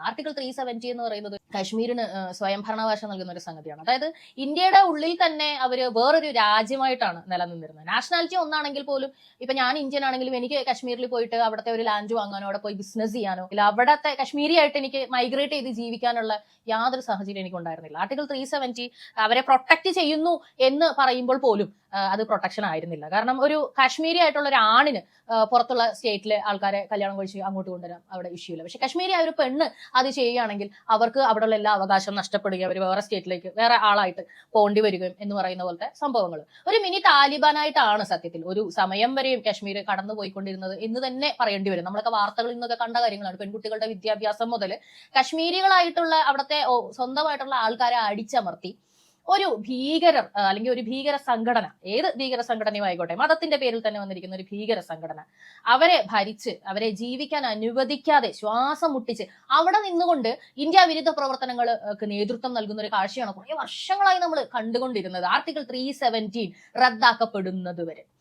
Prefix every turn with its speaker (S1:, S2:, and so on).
S1: സംഭവമാണ് article three seventy എന്ന് പറയുന്നത് കാശ്മീരിന് സ്വയം സ്വയംഭരണാവകാശം നൽകുന്ന ഒരു സംഗതിയാണ്. അതായത് ഇന്ത്യയുടെ ഉള്ളിൽ തന്നെ അവർ വേറൊരു രാജ്യമായിട്ടാണ് നിലനിന്നിരുന്നത്. നാഷണാലിറ്റി ഒന്നാണെങ്കിൽ പോലും ഇപ്പൊ ഞാൻ ഇന്ത്യൻ ആണെങ്കിലും എനിക്ക് കാശ്മീരിൽ പോയിട്ട് അവിടുത്തെ ഒരു ലാൻഡ് വാങ്ങാനോ അവിടെ പോയി ബിസിനസ് ചെയ്യാനോ ഇല്ല അവിടത്തെ കാശ്മീരി ആയിട്ട് എനിക്ക് മൈഗ്രേറ്റ് ചെയ്ത് ജീവിക്കാനുള്ള യാതൊരു സാഹചര്യം എനിക്ക് ഉണ്ടായിരുന്നില്ല ആർട്ടിക്കിൾ ത്രീ സെവന്റി അവരെ പ്രൊട്ടക്ട് ചെയ്യുന്നു എന്ന് പറയുമ്പോൾ പോലും അത് പ്രൊട്ടക്ഷൻ ആയിരുന്നില്ല. കാരണം ഒരു കാശ്മീരി ആയിട്ടുള്ള ഒരു ആണിന് പുറത്തുള്ള സ്റ്റേറ്റിലെ ആൾക്കാരെ കല്യാണം കഴിച്ച് അങ്ങോട്ട് കൊണ്ടുവരാം അവിടെ ഇഷ്യൂ ഇല്ല. പക്ഷെ കാശ്മീരി ആയ ഒരു പെണ്ണ് അത് ചെയ്യുകയാണെങ്കിൽ അവർക്ക് അവിടെയുള്ള എല്ലാ അവകാശം നഷ്ടപ്പെടുകയും അവർ വേറെ സ്റ്റേറ്റിലേക്ക് വേറെ ആളായിട്ട് പോകേണ്ടി വരികയും എന്ന് പറയുന്ന പോലത്തെ സംഭവങ്ങൾ ഒരു മിനി താലിബാനായിട്ടാണ് സത്യത്തിൽ ഒരു സമയം വരെയും കാശ്മീർ കടന്നു പോയിക്കൊണ്ടിരുന്നത് എന്ന് തന്നെ പറയേണ്ടി വരും. നമ്മളൊക്കെ വാർത്തകളിൽ നിന്നൊക്കെ കണ്ട കാര്യങ്ങളാണ്. പെൺകുട്ടികളുടെ വിദ്യാഭ്യാസം മുതൽ കാശ്മീരികളായിട്ടുള്ള അവിടുത്തെ സ്വന്തമായിട്ടുള്ള ആൾക്കാരെ അടിച്ചമർത്തി ഒരു ഭീകരർ അല്ലെങ്കിൽ ഒരു ഭീകര സംഘടന ഏത് ഭീകര സംഘടനയും ആയിക്കോട്ടെ മതത്തിന്റെ പേരിൽ തന്നെ വന്നിരിക്കുന്ന ഒരു ഭീകര സംഘടന അവരെ ഭരിച്ച് അവരെ ജീവിക്കാൻ അനുവദിക്കാതെ ശ്വാസം മുട്ടിച്ച് അവിടെ നിന്നുകൊണ്ട് ഇന്ത്യ വിരുദ്ധ പ്രവർത്തനങ്ങൾക്ക് നേതൃത്വം നൽകുന്ന ഒരു കാഴ്ചയാണ് കുറെ വർഷങ്ങളായി നമ്മൾ കണ്ടുകൊണ്ടിരുന്നത്. ആർട്ടിക്കിൾ ത്രീ സെവന്റീൻ റദ്ദാക്കപ്പെടുന്നത് വരെ.